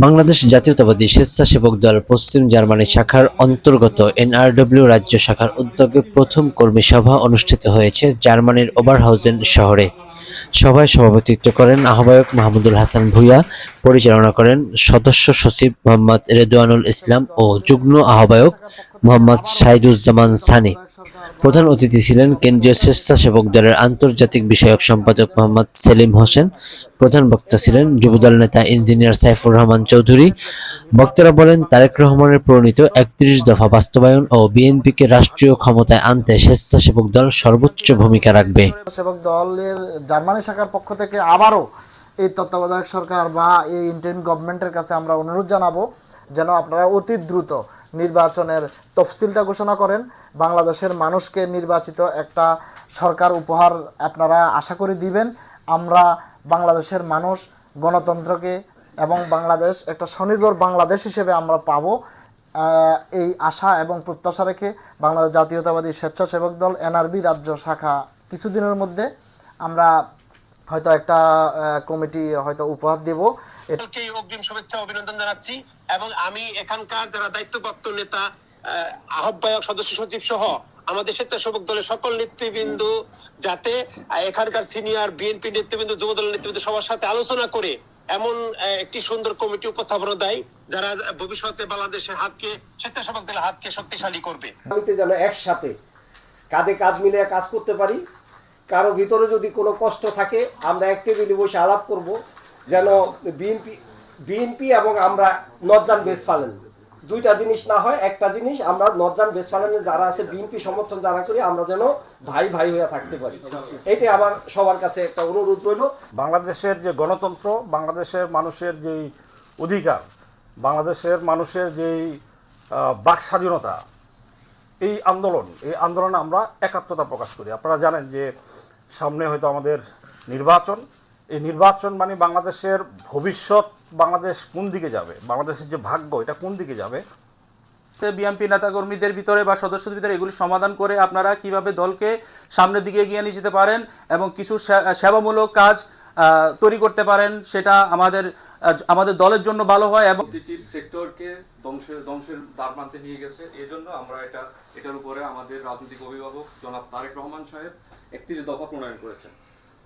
বাংলাদেশ জাতীয়তাবাদী স্বেচ্ছাসেবক দল পশ্চিম জার্মানি শাখার অন্তর্গত এনআরডব্লিউ রাজ্য শাখার উদ্যোগে প্রথম কর্মী সভা অনুষ্ঠিত হয়েছে জার্মানির ওবারহাউজেন শহরে। সভায় সভাপতিত্ব করেন আহ্বায়ক মাহমুদুল হাসান ভুঁইয়া, পরিচালনা করেন সদস্য সচিব মোহাম্মদ রেদওয়ানুল ইসলাম ও যুগ্ম আহ্বায়ক মোহাম্মদ সাইদুজ্জামান সানি। প্রধান অতিথি ছিলেন কেন্দ্রীয় স্বেচ্ছাসেবক দলের আন্তর্জাতিক বিষয়ক সম্পাদক মোহাম্মদ সেলিম হোসেন। প্রধান বক্তা ছিলেন যুবদল নেতা ইঞ্জিনিয়ার সাইফুর রহমান চৌধুরী। বক্তারা বলেন, তারেক রহমানের প্রণীত একত্রিশ দফা বাস্তবায়ন ও বিএনপিকে রাষ্ট্রীয় ক্ষমতায় আনতে স্বেচ্ছাসেবক দল সর্বোচ্চ ভূমিকা রাখবে। সেবক দলের জার্মানি শাখার পক্ষ থেকে আবারও এই তত্ত্বাবধায়ক সরকার বা এই ইন্টারিম গভর্নমেন্টের কাছে আমরা অনুরোধ জানাব যেন আপনারা অতি দ্রুত নির্বাচনের তফসিলটা ঘোষণা করেন। বাংলাদেশের মানুষকে নির্বাচিত একটা সরকার উপহার আপনারা আশা করে দিবেন। আমরা বাংলাদেশের মানুষ, গণতন্ত্রকে এবং বাংলাদেশ, একটা স্বনির্ভর বাংলাদেশ হিসেবে আমরা পাবো। এই আশা এবং প্রত্যাশা রেখে বাংলাদেশ জাতীয়তাবাদী স্বেচ্ছাসেবক দল, এনআরবি রাজ্য শাখা কিছুদিনের মধ্যে আমরা হয়তো একটা কমিটি হয়তো উপহার দেব। এটা সকলকে অগ্রিম শুভেচ্ছা অভিনন্দন জানাচ্ছি। এবং আমি এখানকার যারা দায়িত্বপ্রাপ্ত নেতা আহ্বায়ক, সদস্য সচিব সহ আমাদের স্বেচ্ছাসেবক দলের সকল নেতৃবৃন্দ, যাতে এখানকার সিনিয়র বিএনপি নেতৃবৃন্দ, যুবদল নেতৃবৃন্দ সবার সাথে আলোচনা করে এমন একটি সুন্দর কমিটি উপস্থাপনা দেয়, যারা ভবিষ্যতে বাংলাদেশের হাতকে, স্বেচ্ছাসেবক দলের হাতকে শক্তিশালী করবে। যেন একসাথে কাঁধে কাঁধ মিলিয়ে কাজ করতে পারি, কারও ভিতরে যদি কোনো কষ্ট থাকে, আমরা এক টেবিলে বসে আলাপ করব। যেন বিএনপি বিএনপি এবং আমরা নর্দার্ন পালেন দুইটা জিনিস না হয়, একটা জিনিস, আমরা নর্দার্ন পালেনে যারা আছে, বিএনপি সমর্থন যারা করি, আমরা যেন ভাই ভাই হয়ে থাকতে পারি। এটাই আমার সবার কাছে একটা অনুরোধ রইল। বাংলাদেশের যে গণতন্ত্র, বাংলাদেশের মানুষের যেই অধিকার, বাংলাদেশের মানুষের যেই বাক স্বাধীনতা, এই আন্দোলন, এই আন্দোলনে আমরা একাত্মতা প্রকাশ করি। আপনারা জানেন যে সামনে হয়তো আমাদের নির্বাচন এই নির্বাচন মানে বাংলাদেশের ভবিষ্যৎ বাংলাদেশ কোন দিকে যাবে? বাংলাদেশের যে ভাগ্য এটা কোন দিকে যাবে? বিএনপি নেতাকর্মীদের ভিতরে বা সদস্যদের ভিতরে এগুলি সমাধান করে আপনারা কীভাবে দলকে সামনের দিকে এগিয়ে নিয়ে যেতে পারেন এবং কিছু সে- সেবামূলক কাজ তৈরি করতে পারেন সেটা আমাদের আমাদের দলের জন্য ভালো হয় এবং সেক্টরকে ধ্বংসের ধ্বংসের দ্বার প্রান্তে নিয়ে গেছে। এই জন্য আমরা এটা এটার উপরে আমাদের রাজনৈতিক অভিভাবক জনাব তারেক রহমান সাহেব একত্রিশ দফা প্রণয়ন করেছেন।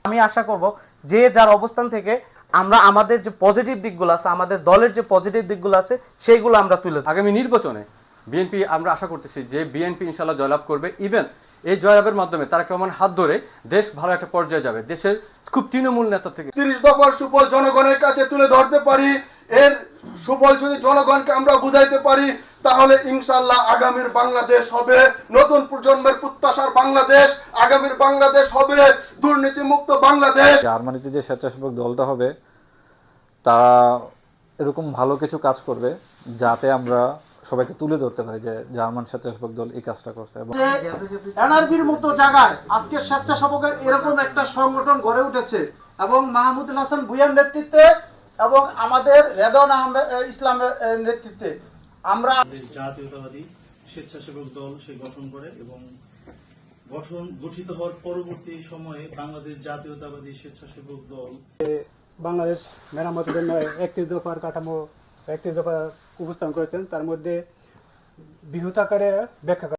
আমি আশা করব যে যার অবস্থান থেকে আমরা আমাদের যে পজিটিভ দিকগুলো আছে আমাদের দলের যে পজিটিভ দিকগুলো আছে সেইগুলো আমরা তুলে আগামী নির্বাচনে বিএনপি আমরা আশা করতেছি যে বিএনপি ইনশাল্লাহ জয়লাভ করবে। ইভেন এই জয়লাভের মাধ্যমে তারেক রহমান হাত ধরে দেশ ভালো একটা পর্যায়ে যাবে। দেশের খুব তৃণমূল নেতা থেকে তিরিশ দফার সুফল জনগণের কাছে তুলে ধরতে পারি। এর সুফল যদি জনগণকে আমরা বুঝাইতে পারি তাহলে ইনশাল্লাহ আগামীর বাংলাদেশ হবে নতুন প্রজন্মের প্রত্যাশার বাংলাদেশ আগামীর বাংলাদেশ হবে দুর্নীতি মুক্ত বাংলাদেশ। জার্মানিতে যে স্বেচ্ছাসেবক দলটা হবে তারা এরকম ভালো কিছু কাজ করবে যাতে আমরা সবাইকে তুলে ধরতে পারি যে জার্মান স্বেচ্ছাসেবক দল এই কাজটা করছে। এবং এনআরবির মতো জায়গায় আজকে স্বেচ্ছাসেবকের এরকম একটা সংগঠন গড়ে উঠেছে এবং মাহমুদুল হাসান ভুইয়ার নেতৃত্বে এবং আমাদের রেদন আহমেদ ইসলামের নেতৃত্বে। আমরা জাতীয়তাবাদী স্বেচ্ছাসেবক দল সে গঠন করে এবং গঠন গঠিত হওয়ার পরবর্তী সময়ে বাংলাদেশ জাতীয়তাবাদী স্বেচ্ছাসেবক দল বাংলাদেশ মেরামতের জন্য একত্রিশ দফার কাঠামো একত্রিশ দফা উপস্থাপন করেছেন। তার মধ্যে বৃহৎ আকারে ব্যাখ্যা